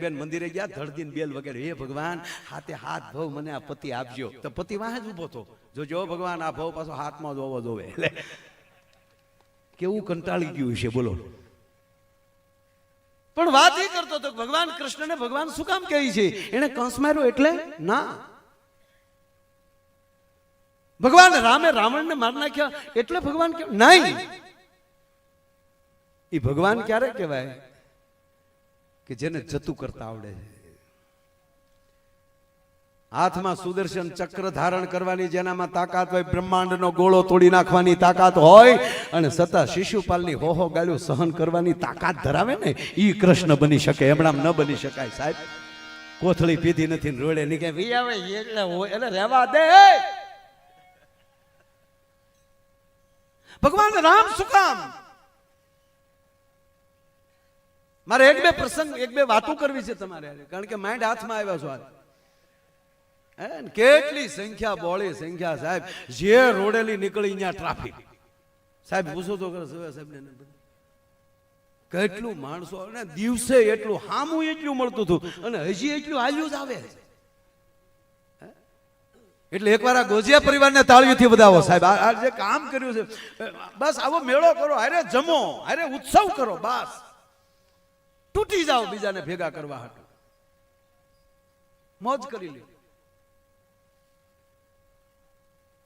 બેન મંદિરે ગયા ધડદીન બેલ વગેરે હે ભગવાન, હાથે હાથ ભવ મને આ પતિ આપજો. તો પતિ વાહે જ ઊભો તો જો જો ભગવાન, આ ભવ પાછો હાથમાં જોવો જોવે એટલે કેવું કંટાળી ગયું છે બોલો. પણ વાત એ કરતો હતો ભગવાન કૃષ્ણને ભગવાન શું કામ કહે છે? એને કંસ માર્યો એટલે? ના. ભગવાન રામે રાવણને માર નાખ્યા એટલે ભગવાન નહીં. એ ભગવાન ક્યારે કહેવાય? કે જેને જતું કરતા આવડે હાથમાં સુદર્શન ચક્ર ધારણ કરવાની, જેનામાં તાકાત હોય, બ્રહ્માંડનો ગોળો તોડી નાખવાની તાકાત હોય, અને સતા શિશુપાલની હોહો ગાળ્યો સહન કરવાની તાકાત ધરાવે ને, ઈ કૃષ્ણ બની શકે એમણામ ન બની શકાય, સાહેબ. કોથળી પીધી નથી રોડે નીકળે, "વી આવે, એટલે હોય એટલે રહેવા દે. ભગવાન રામ શું કામ? મારે એક બે પ્રસંગ, એક બે વાતો કરવી છે તમારે કારણ કે માઇન્ડ હાથમાં આવ્યા છો હારે. કેટલી સંખ્યા બોળી, સંખ્યા સાહેબ. જે રોડેલી નીકળી અહીંયા ટ્રાફિક સાહેબ, પૂછો તો કરે સાહેબ ને કેટલું માણસો અને દિવસે એટલું હામું એટલું મળતું હતું. અને હજી એટલું હાલ્યું જ આવે એટલે એકવાર આ ગોજિયા પરિવારને તાળીઓથી વધાવો, સાહેબ. આ જે કામ કર્યું છે બસ આવો મેળો કરો, હારે જમો અરે ઉત્સવ કરો, બસ. તૂટી જાઓ, બીજાને ભેગા કરવા હાટુ. મોજ કરી લ્યો.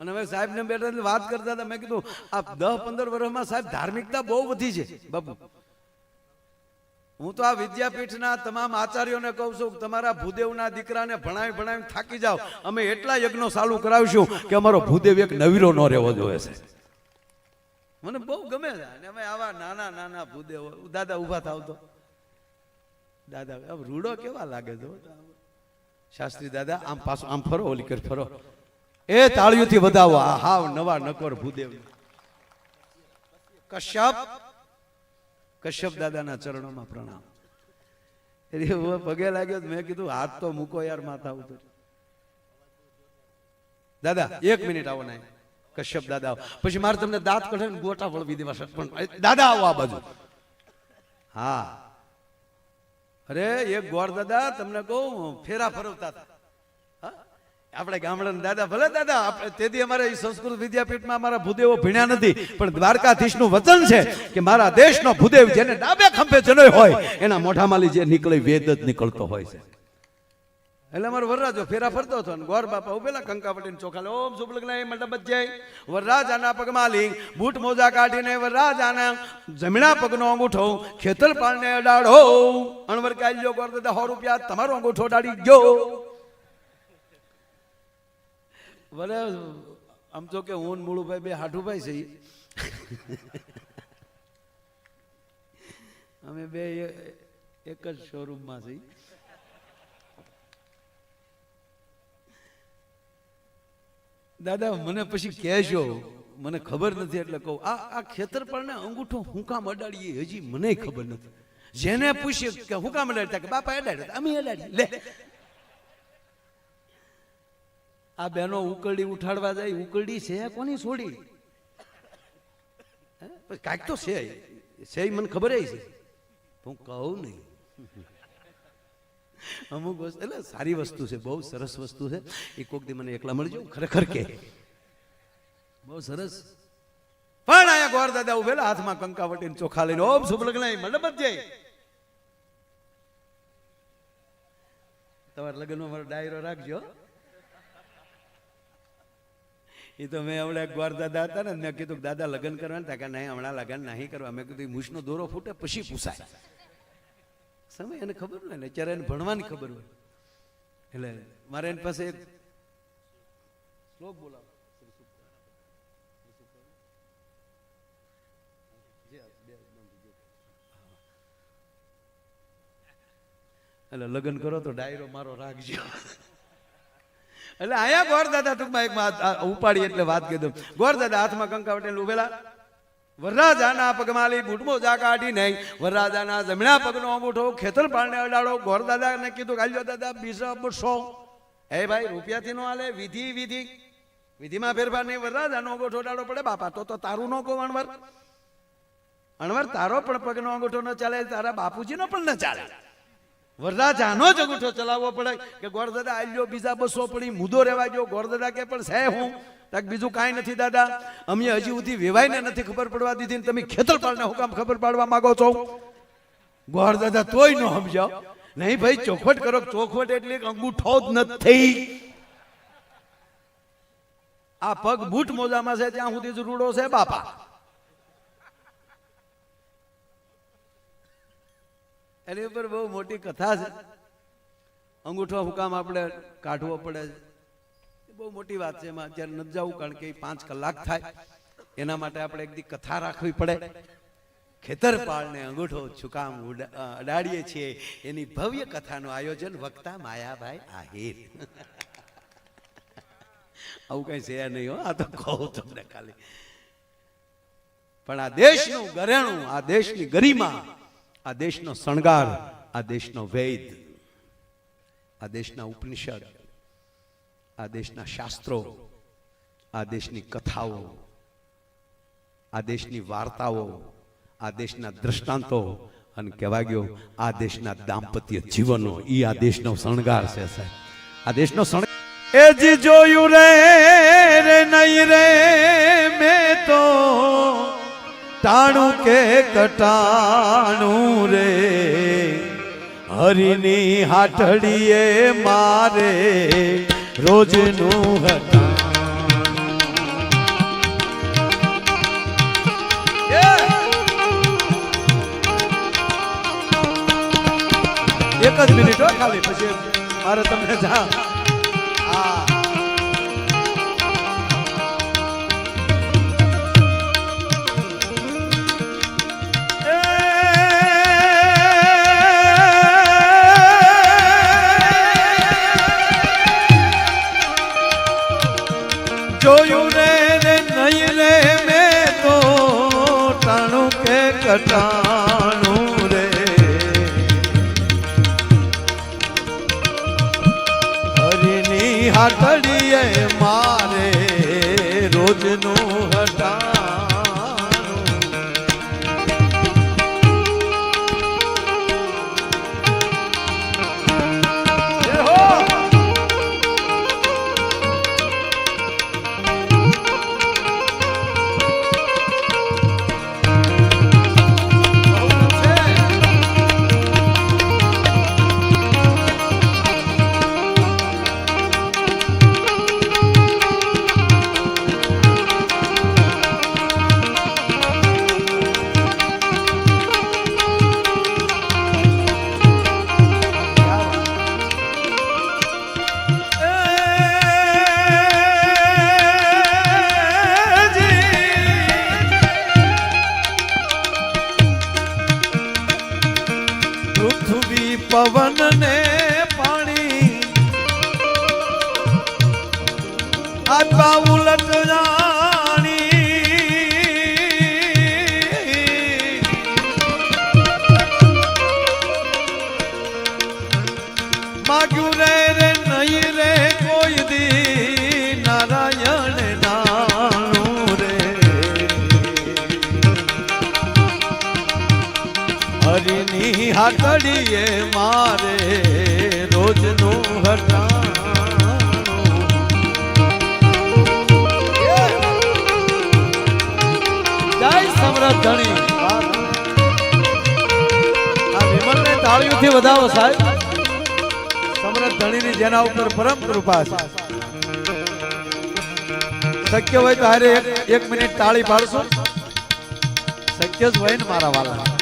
અને હવે સાહેબ ને બેઠા વાત કરતા હતા, મેં કીધું આ દસ પંદર વર્ષમાં સાહેબ ધાર્મિકતા બહુ વધી છે. બાપુ, હું તો આ વિદ્યાપીઠના તમામ આચાર્યોને કહું છું તમારા ભૂદેવના દીકરાને ભણાવી ભણાવી થાકી જાઓ. અમે એટલા યજ્ઞો ચાલુ કરાવીશું કે અમારો ભૂદેવ એક નવીરો ન રહેવો જોઈએ છે મને બહુ ગમે છે. અને અમે આવા નાના નાના ભૂદેવ, દાદા ઊભા થાવ તો. દાદા આમ રૂડો કેવા લાગે તો શાસ્ત્રી દાદા, આમ પાછો, આમ ફરો, ઓલી કર ફરો. એ તાળીઓથી વધાવો. હાવ નવા નકોર ભૂદેવ. કશ્યપ કશ્યપ દાદાના ચરણોમાં પ્રણામ. એટલે પગે લાગ્યો મેં કીધું, હાથ તો મૂકો યાર, માથા ઉપર. દાદા, એક મિનિટ આવો ના કશ્યપ દાદા પછી મારે તમને દાંત કઢે ગોટા વળવી દેવા પણ દાદા આવો આ બાજુ. હા. અરે, એક ગોળ દાદા તમને કહું, ફેરા ફરવતા હતા? આપણે ગામડાના દાદા, ભલે દાદા તેથી અમારે એ સંસ્કૃત વિદ્યાપીઠમાં અમારા ભૂદેવો ભણ્યા નથી, પણ દ્વારકાધીશનું વચન છે કે મારા દેશનો ભૂદેવ જેને ડાબે ખંભે જનોય હોય, એના મોઢામાંથી જે નીકળે વેદ જ નીકળતો હોય છે એટલે અમારો વરરાજો ફેરા ફરતો હતો ને, ગોર બાપા ઉભેલા કંકાવટીને ચોખાલે ઓમ સુબલગ્ન મંડપ જાય વરરાજાના પગમાં લિંગ, બૂટ મોજા કાઢીને વરરાજાના જમણા પગનો અંગૂઠો ખેતરપાળને અડાડો. અણવર કાઢ્યો ગોર દાદા, સો રૂપિયા, તમારો અંગૂઠો અડાડી ગયો. વરે, આમ તો કે હું મૂળુભાઈ બે હાઠુભાઈ છે અમે બે એક જ શોરૂમમાં છીએ. દાદા મને પછી કહેજો. મને ખબર નથી એટલે કહું. આ આ ખેતરપાળના અંગૂઠો હું કામ અડાડીએ હજી મને ખબર નથી. જેને પૂછીએ કે હું કામ અડાડતા કે બાપા અડાડતા અમે અડાડી લે. આ બેનો ઉકરડી ઉઠાડવા જાય ઉકરડી છે? કોની છોડી? કાંઈક તો છે. છે મને ખબર છે. હું કહું નહીં. અમુક વસ્તુ એટલે સારી વસ્તુ છે, બહુ સરસ વસ્તુ છે. એ કોક દી મને એકલા મળજો ખરેખર કે. બહુ સરસ. પણ અહીંયા ગોર દાદા ઉભેલા, હાથમાં કંકાવટીને ચોખા લઈને. ઓમ શુભ લગ્ન મંડપ જ જાય. તમારા લગ્નમાં મારો ડાયરો રાખજો. એ તો મેં હમણાં ગોર દાદા હતા ને, મેં કીધું દાદા લગ્ન કરવાના હતા. કે નહીં, હમણાં લગ્ન નહીં કરવા. મેં કીધું મૂછનો દોરો ફૂટે, પછી પૂછાય. સમય એને ખબર હોય ને, અત્યારે એને ભણવાની ખબર હોય. એટલે મારે એની પાસે એક શ્લોક બોલાવો. એટલે લગ્ન કરો તો ડાયરો મારો રાખજો. એટલે આયા ગોર દાદા ટૂંકમાં એક ઉપાડી એટલે વાત કીધું. ગોર દાદા હાથમાં કંકાવટેલ ઉભેલા. વરરાજાના પગમાલી બૂટમો જા કાઢી નહીં વરરાજાના જમણા પગનો અંગૂઠો ખેતર પાળને અડાડો. ગોર દાદાને કીધું કાલ્યો દાદા, બીજા બસો. હે ભાઈ, રૂપિયાથી નો હાલે વિધિ વિધિ. વિધિમાં ફેરફાર નહીં, વરરાજાનો અંગૂઠો અડાડો પડે. બાપા, તો તો તારું નો કહો, અણવર. અણવર, તારો પણ પગનો અંગૂઠો ન ચાલે, તારા બાપુજીનો પણ ન ચાલે. વરરાજાનો જ અંગૂઠો ચલાવવો પડે કે, ગોરદાદા, આલ્યો બીજા બસો પડી, મુદો રહેવા ગયો ગોરદાદા કે, પણ છે હું. બીજું કાંઈ નથી, દાદા. અમે હજી સુધી વેવાઈને નથી ખબર પડવા દીધી ને તમે ખેતરપાળને હુકામ ખબર પાડવા માંગો છો. ગોરદાદા તોય ન સમજાવ. નહીં ભાઈ, ચોખવટ કરો ચોખવટ એટલે અંગૂઠો જ નથી. આ પગ બૂટ મોજામાં છે, ત્યાં સુધી રૂડો છે, બાપા. એની ઉપર બહુ મોટી કથા છે. અંગૂઠો હુકામ આપણે કાઢવો પડે છે. બહુ મોટી વાત છે એમાં. અત્યારે નથી જવું, કારણ કે પાંચ કલાક થાય. એના માટે આપણે એક કથા રાખવી પડે. ખેતરપાળને અંગૂઠો છુકામ અડાડીએ છીએ. એની ભવ્ય કથાનું આયોજન વક્તા માયાભાઈ આહિર. આવું કઈ છે નહીં હો. આ તો કહું તમને ખાલી. પણ આ દેશનું ગરેણું આ દેશની ગરિમા, આ દેશનો શણગાર, આ દેશનો વૈદ, આ દેશના ઉપનિષદ આ દેશના શાસ્ત્રો, આ દેશની કથાઓ, આ દેશની વાર્તાઓ, આ દેશના દ્રષ્ટાંતો અને કહેવા ગયો, આ દેશના દાંપત્ય જીવનો, ઈ આ દેશનો શણગાર છે સાહેબ. આ દેશનો શણ એ જોયું રે રે નહીં રે, મેં તો ટાણું કે કટાણું રે. હરિની હાટડીએ મારે રોજનું હતા. એક જ મિનિટ હો ખાલી પછી મારે તમને જા. હાટડીએ મારે રોજનું હટાણું પવન ને પાણી. આ ઉલટ જાણી હરિની હાથડીએ મારે રોજનું હટા જય સમરથ ધણી. આ વિમલને તાળીઓથી વધાવો સાહેબ. સમરથ ધણીની જેના ઉપર પરમ કૃપા છે. શક્ય હોય તો હારે એક મિનિટ તાળી પાડશો. શક્ય જ હોય ને મારા વાલા.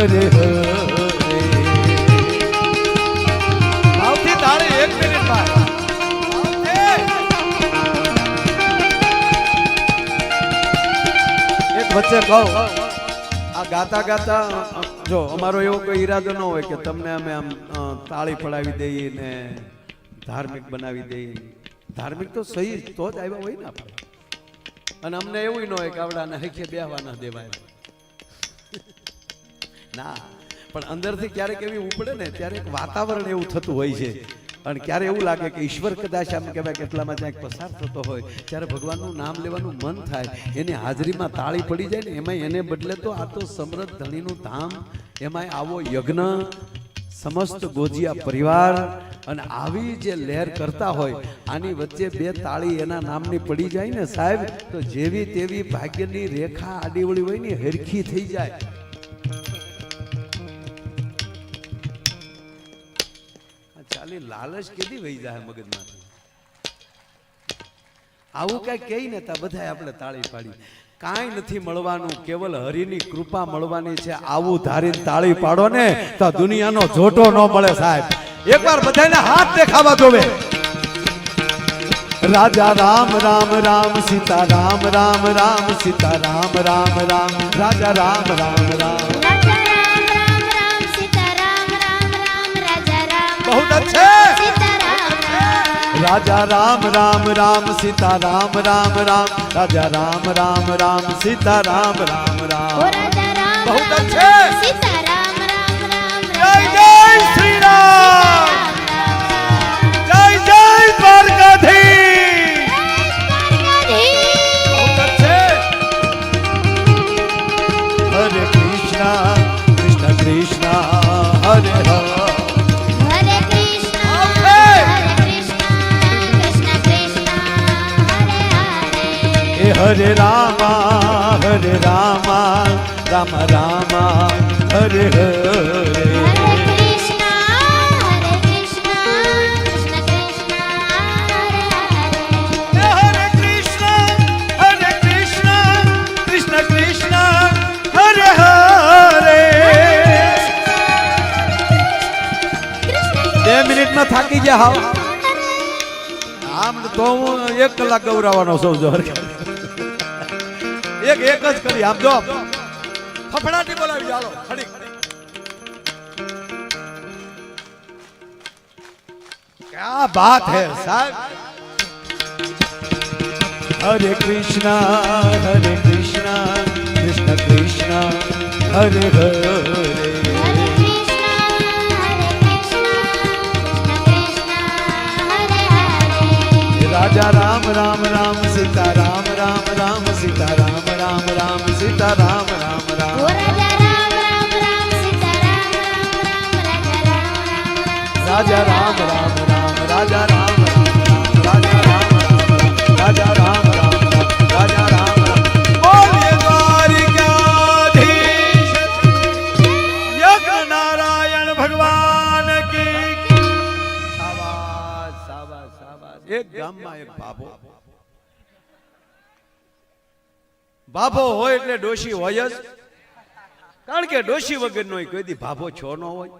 એક મિનિટ બાદ. એક વચ્ચે કહું. આ ગાતા ગાતા જો, અમારો એવો કોઈ ઈરાદો ન હોય કે તમને અમે આમ તાળી પડાવી દઈએ ને ધાર્મિક બનાવી દઈએ. ધાર્મિક તો સહી, તો જ આવ્યા હોય ને આપણે. અને અમને એવું ન હોય કે આવડાને હૈખે બેહવા ના દેવાય. ના, પણ અંદરથી ક્યારેક એવી ઉપડે ને ત્યારે એક વાતાવરણ એવું થતું હોય છે. અને ક્યારે એવું લાગે કે ઈશ્વર કદાચ આમ કહેવાય કેટલામાં ક્યાંક પસાર થતો હોય, ત્યારે ભગવાનનું નામ લેવાનું મન થાય. એની હાજરીમાં તાળી પડી જાય ને એમાં એને બદલે તો આ તો સમૃદ્ધ ધણીનું ધામ, એમાંય આવો યજ્ઞ, સમસ્ત ગોજિયા પરિવાર અને આવી જે લહેર કરતા હોય, આની વચ્ચે બે તાળી એના નામની પડી જાય ને સાહેબ, તો જેવી તેવી ભાગ્યની રેખા આડીવળી હોય ને હરખી થઈ જાય. લાલચ કેદી વહી જાય મગજમાંથી? આવું કઈ કહી નતા બધા આપણે તાળી પાડી. કાંઈ નથી મળવાનું, કેવલ હરિની કૃપા મળવાની છે. આવું ધારીને તાળી પાડો ને તો દુનિયાનો જોટો ન મળે સાહેબ. એકવાર બધાને હાથ દેખાવા જોવે રાજા રામ રામ રામ, સીતા રામ રામ રામ, સીતા રામ રામ રામ. રાજા રામ રામ રામ રામ. બોલત છે. રાજા રામ રામ રામ સીતા રામ રામ. રામ રાજા રામ રામ રામ સીતા રામ રામ. રામ બહુ છે. જય જય શ્રી રામ. હરે રામા હરે રામા રામ રામા હરે હરે થાકી જા હાવ. આમ તો હું એક કલાક ગૌરાવાનો સૌ જોર એક એક જ કરી આમ જો ફફડાટી બોલાવી ચાલો ખડી क्या बात है साहब हरे कृष्णा हरे कृष्णा कृष्ण कृष्णा हरे हरे હરે કૃષ્ણ હરે કૃષ્ણ કૃષ્ણ કૃષ્ણ હરે હરે राजा राम राम राम सीता રામ સીતારામ રામ રામ રાજા રામ રામ રામ રાજા રામ રાજા રામ રાજા રામ ભગવાન એક ગામમાં એક બાબો બાબો હોય એટલે ડોશી હોય જ. કારણ કે ડોશી વગરનો હોય કોઈ દી ભાભો છો ન હોય.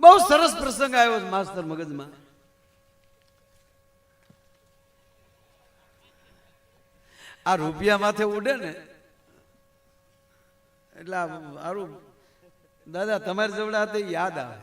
બહુ સરસ પ્રસંગ આવ્યો માસ્તર મગજમાં. આ રૂપિયા માથે ઉડે ને, એટલે આ દાદા તમારી જવડા હાથે યાદ આવે.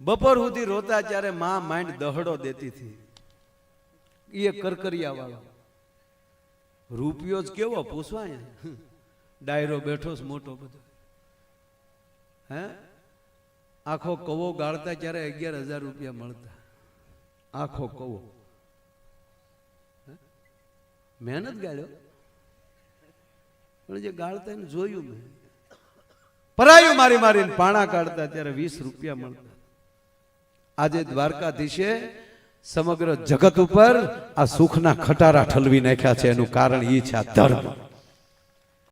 બપોર સુધી રોતા ત્યારે માં માઇન્ડ દહડો દેતી હતી. એ કરકરિયા વાળો રૂપિયો જ કેવો પૂછવાય? ડાયરો બેઠો છે મોટો બધો. હે? આખો કવો ગાળતા ત્યારે અગિયાર હજાર રૂપિયા મળતા. આખો કવો. મહેનત ગાળ્યો? પણ જે ગાળતા એને જોયું મેં. પરાયું મારી મારીને પાણા કાઢતા ત્યારે વીસ રૂપિયા મળતા. આજે દ્વારકાધીશે સમગ્ર જગત ઉપર આ સુખના ખટારા ઠલવી નાખ્યા છે. એનું કારણ એ છે આ ધર્મ.